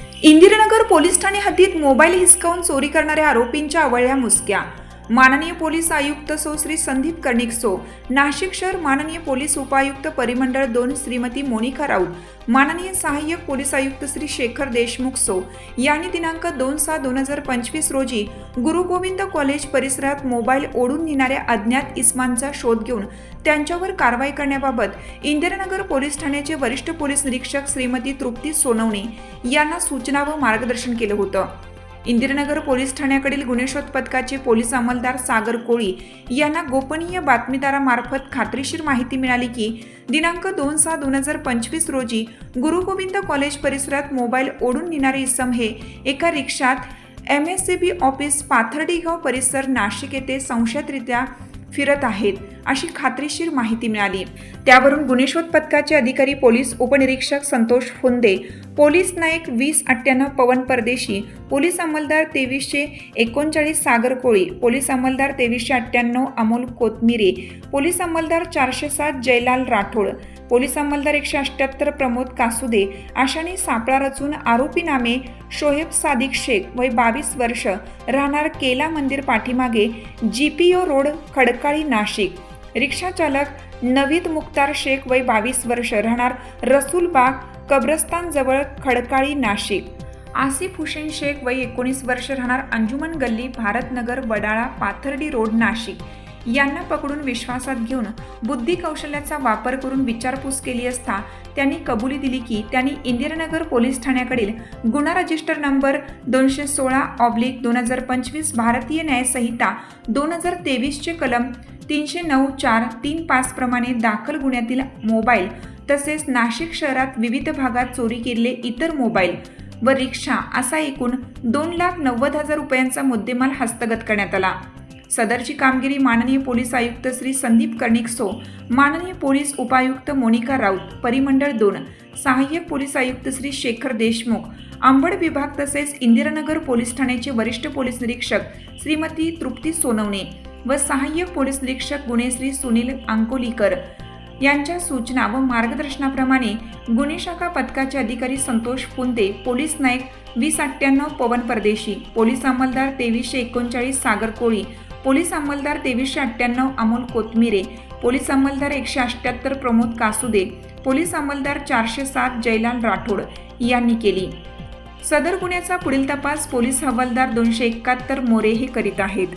Indiranagar police Thane हद्दीत mobile हिसकावून चोरी करणाऱ्या आरोपींच्या आवळल्या मुसक्या माननीय पोलीस आयुक्त सो श्री संदीप कर्णिक सो नाशिक शहर माननीय पोलीस उपायुक्त परिमंडळ दोन श्रीमती मोनिका राऊत माननीय सहाय्यक पोलीस आयुक्त श्री शेखर देशमुख सो यांनी दिनांक दोन सहा दोन हजार पंचवीस रोजी गुरु गोविंद कॉलेज परिसरात मोबाईल ओढून नेणाऱ्या अज्ञात इस्मांचा शोध घेऊन त्यांच्यावर कारवाई करण्याबाबत इंदिरानगर पोलीस ठाण्याचे वरिष्ठ पोलीस निरीक्षक श्रीमती तृप्ती सोनवणे यांना सूचना व मार्गदर्शन केलं होतं. इंदिरानगर पोलीस ठाण्याकडील गुन्हे शोध पथकाचे पोलीस अंमलदार सागर कोळी यांना गोपनीय बातमीदारामार्फत खात्रीशीर माहिती मिळाली की दिनांक दोन सहा दोन हजार पंचवीस रोजी गुरु गोविंद कॉलेज परिसरात मोबाईल ओढून नेणारे इसम हे एका रिक्षात M S C B office Pathardigaon परिसर नाशिक येथे संशयितरित्या फिरत आहेत अशी खात्रीशीर माहिती मिळाली. त्यावरून गुन्हेशोध पथकाचे अधिकारी पोलीस उपनिरीक्षक संतोष फुंदे पोलीस नायक वीस अठ्ठ्याण्णव पवन परदेशी पोलीस अंमलदार तेवीसशे एकोणचाळीस सागर कोळी पोलीस अंमलदार तेवीसशे अठ्ठ्याण्णव अमोल कोतमिरे पोलीस अंमलदार चारशे सात जयलाल राठोड पोलीस अंमलदार एकशे अठ्याहत्तर प्रमोद कासुदे अशाने सापळा रचून आरोपी नामे शोहेब सादिक शेख वय बावीस वर्ष राहणार केला मंदिर पाठीमागे G P O road Khadkali Nashik. रिक्षाचालक नवीद मुख्तार शेख वय बावीस वर्ष राहणार रसूल बाग खडकाळी नाशिक. आसिफ हुसेन शेख वय एकोणीस वर्ष राहणार अंजुमन गल्ली भारतनगर वडाळा पाथर्डी रोड नाशिक. यांना पकडून विश्वासात घेऊन बुद्धी कौशल्याचा वापर करून विचारपूस केली असता त्यांनी कबुली दिली की त्यांनी इंदिरानगर पोलीस ठाण्याकडील गुन्हा रजिस्टर नंबर दोनशे सोळा ऑब्लिक दोन हजार पंचवीस भारतीय न्यायसंहिता दोन हजार तेवीसचे कलम तीनशे नऊ चार तीन पाच प्रमाणे दाखल गुन्ह्यातील मोबाईल तसेच नाशिक शहरात विविध भागात चोरी केलेले इतर मोबाईल व रिक्षा असा एकूण दोन लाख नव्वद हजार रुपयांचा मुद्देमाल हस्तगत करण्यात आला. सदरची कामगिरी माननीय पोलीस आयुक्त श्री संदीप कर्णिक सो माननीय पोलीस उपायुक्त मोनिका राऊत परिमंडळ दोन सहाय्यक पोलीस आयुक्त श्री शेखर देशमुख अंबड विभाग तसेच इंदिरानगर पोलीस ठाण्याचे वरिष्ठ पोलीस निरीक्षक श्रीमती तृप्ती सोनवणे व सहाय्यक पोलीस निरीक्षक गुणेश्री सुनील अंकोलीकर. यांच्या सूचना व मार्गदर्शनाप्रमाणे गुन्हे शाखा पथकाचे अधिकारी संतोष पुंदे पोलीस नाईक वीस अठ्ठ्याण्णव पवन परदेशी पोलीस अंमलदार तेवीसशे एकोणचाळीस सागर कोळी पोलीस अंमलदार तेवीसशे अठ्ठ्याण्णव अमोल कोतमिरे पोलीस अंमलदार एकशे अठ्ठ्याहत्तर प्रमोद कासुदे पोलीस अंमलदार चारशे सात जयलाल राठोड यांनी केली. सदर गुन्ह्याचा पुढील तपास पोलीस हवालदार दोनशे एकाहत्तर मोरे हे करीत आहेत.